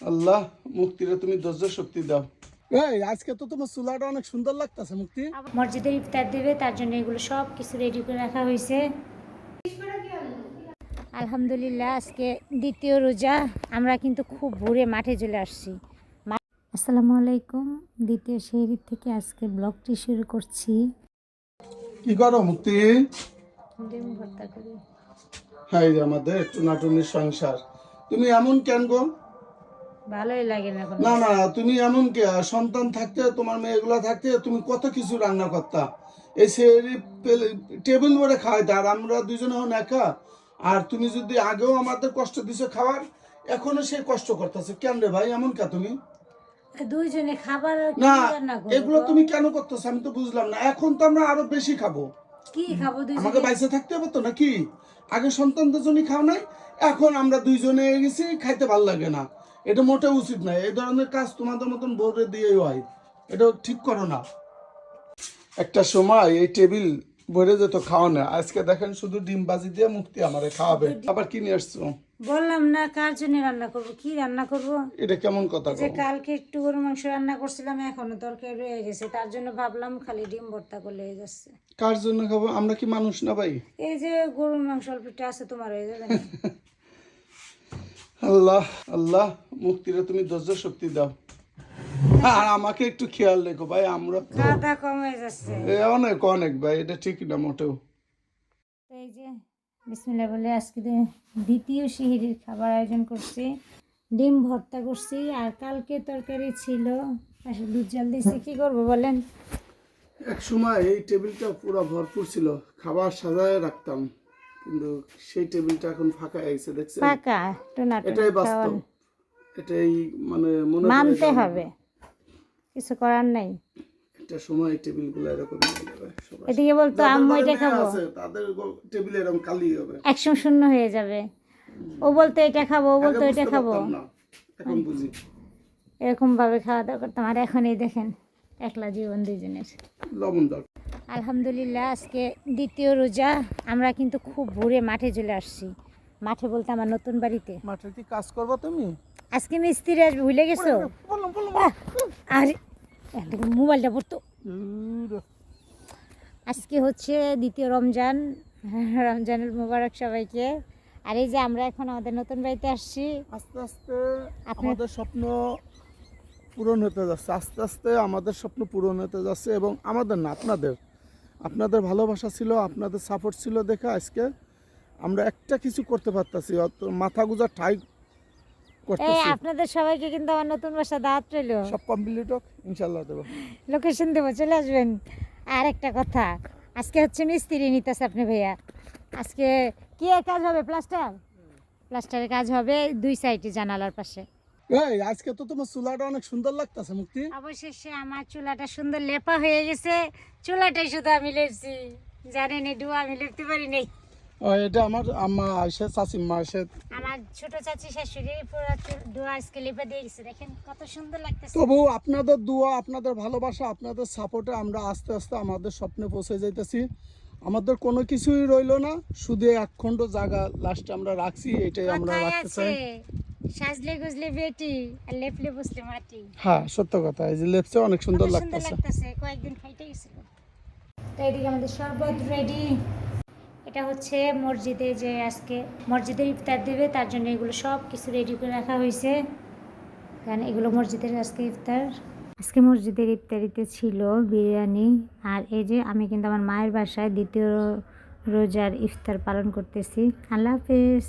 আল্লাহ মুক্তিরে তুমি ধৈর্য শক্তি দাও। এই আজকে তো তোমার চুলাটা অনেক সুন্দর লাগতেছে মুক্তি। মসজিদের ইফতার দেবে তার জন্য এগুলো সব কিছু রেডি করে রাখা হয়েছে। আলহামদুলিল্লাহ আজকে দ্বিতীয় রোজা। আমরা কিন্তু খুব ভোরে মাঠে চলে আসছি। আসসালামু আলাইকুম। দ্বিতীয় শহরের থেকে আজকে ব্লগটি শুরু করছি। কি করো মুক্তি? ডিম ভর্তা করি। হাই রে আমাদের টুনাটুনির সংসার। তুমি এমন কেন গো? ভালোই লাগে না না না তুমি এমন কে সন্তান থাকতে তোমার মেয়েগুলা থাকতে তুমি কত কিছু রান্না করতা। এই সেরি টেবিল ভরে খাওয়াইতে আর আমরা দুজনে হন একা। আর তুমি যদি আগেও আমাদের কষ্ট দিছো খাওয়ার এখনও সেই কষ্ট করতেছে। কেন রে ভাই এমন কা তুমি? দুইজনে খাবার না এগুলো তুমি কেন করতেছো আমি তো বুঝলাম না। এখন তো আমরা আরও বেশি খাব। কি খাব আমাকে বাইসে থাকতে হবে তো নাকি? আগে সন্তানদের জন্য খাও নাই এখন আমরা দুইজনে গেছি খাইতে ভালো লাগে না। এটা মোটেও উচিত নয় এই ধরনের কাজ তোমাদের মতন বোর্ডে দিয়েই হয়। এটা ঠিক করো না। একটা সময় এই টেবিল ভরে যেত খাওয়া না আজকে দেখেন শুধু ডিম বাজি দিয়ে মুক্তি আমারে খাওয়াবে। আবার কি নিয়ে আসছো? বললাম না কার জন্য রান্না করব? কি রান্না করব? এটা কেমন কথা যে কালকে একটু গরু মাংস রান্না করছিলাম এখনও তরকারি রয়ে গেছে। তার জন্য ভাবলাম খালি ডিম ভর্তা করলে হয়ে যাচ্ছে। কার জন্য খাব? আমরা কি মানুষ না ভাই? এই যে গরুর মাংস অল্প একটু আছে তোমার হয়ে যাবে না? আল্লাহ আল্লাহ। মুক্তিরে তুমি ধৈর্য শক্তি দাও। আর আমাকে একটু খেয়াল রেখো ভাই আমরা দাওয়া কম যাচ্ছে। অনেক অনেক ভাই এটা ঠিক না মোটেও। এই যে বিসমিল্লা বলে আজকে দ্বিতীয় সিহিরির খাবার আয়োজন করছি। ডিম ভর্তা করছি আর কালকে তরকারি ছিল। পাশে দুধ জাল দিয়েছি কি করব বলেন? এক সময় এই টেবিলটা পুরো ভরপুর ছিল খাবার সাজায় রাখতাম। কিন্তু সেই টেবিলটা এখন ফাঁকা হয়েছে দেখছেন? টোনা এটাই বাস্তব। এটাই মানে মনে মানতে হবে। কিছু করার নাই। একটা সময় টেবিলগুলো এরকম এদিকে বলতো আম্মু এটা খাব। তাদের টেবিল এরকম কালি হবে। একশো শূন্য হয়ে যাবে। ও বলতো এটা খাব ও বলতো এটা খাব। এখন বুঝি। এরকম ভাবে খাওয়া দাওয়া করতাম। আর এখন এই দেখেন একলা জীবন দুজনের লবণ আলহামদুলিল্লাহ আজকে দ্বিতীয় রোজা। আমরা কিন্তু খুব ভোরে মাঠে চলে আসছি। মাঠে বলতে আমার নতুন বাড়িতে। মাঠে কি কাজ করবা তুমি? আজকে মিস্ত্রি আসবে ভুলে গেছো? আর মোবাইলটা পড়তো। আজকে হচ্ছে দ্বিতীয় রমজান রমজানের মোবারক সবাইকে। আর এই যে আমরা এখন আমাদের নতুন বাড়িতে আসছি। আস্তে আস্তে আমাদের স্বপ্ন পূরণ হতে যাচ্ছে। আস্তে আস্তে আমাদের স্বপ্ন পূরণ হতে যাচ্ছে এবং আমাদের না আপনাদের। আপনাদের ভালোবাসা ছিল আপনাদের সাপোর্ট ছিল দেখে আজকে আমরা একটা কিছু করতে পারতাছি অত মাথা গুজা ঠাই এই করতেছি। আপনাদের সবাইকে কিন্তু আমার নতুন বাসা দাওয়াত রইল। সব কমপ্লিট হোক ইনশাল্লাহ দেবো। লোকেশন দেবো চলে আসবেন। আর একটা কথা আজকে হচ্ছে মিস্ত্রি নিতেছে আপনি ভাইয়া। আজকে কি কাজ হবে প্লাস্টার? প্লাস্টারের কাজ হবে দুই সাইডে জানালার পাশে। এই আজকে তো তোমার চুলাটা অনেক সুন্দর লাগতেছে মুক্তি। অবশেষে আমার চুলাটা সুন্দর লেপা হয়ে গেছে। চুলাটাই শুধু আমি লেপছি। জানেন এটু আমি লেপতে পারি নাই। এটা আমার আম্মা আসে চাচিম্মা আসে আমার ছোট চাচি শাশুড়ি পুরো ডোয়া আজকে লেপা দিয়ে গেছে দেখেন কত সুন্দর লাগতেছে। তবু আপনাদের দোয়া আপনাদের ভালোবাসা আপনাদের সাপোর্টে আমরা আস্তে আস্তে আমাদের স্বপ্নে পৌঁছে যাইতেছি। আমাদের কোনো কিছুই রইল না শুধু এক খণ্ড জায়গা লাস্টে আমরা রাখছি এটাই আমরা রাখতে চাই। সাজলে গুজলে বেটি আর লেপলে বসলে মাটি। হ্যাঁ সত্য কথা এই যে লেপসে অনেক সুন্দর লাগতেছে। কয়েকদিন ফাইটে গেছিল। তো এদিকে আমাদের শরবত রেডি এটা হচ্ছে মসজিদে যে আজকে মসজিদের ইফতার দেবে, তার জন্য এগুলো সব কিছু রেডি করে রাখা হয়েছে। কারণ এগুলো মসজিদের আজকে ইফতার। আজকে মসজিদের ইফতারিতে ছিল বিরিয়ানি আর এই যে আমি কিন্তু আমার মায়ের বাসায় দ্বিতীয় রোজার ইফতার পালন করতেছি। আল্লাহ হাফেজ।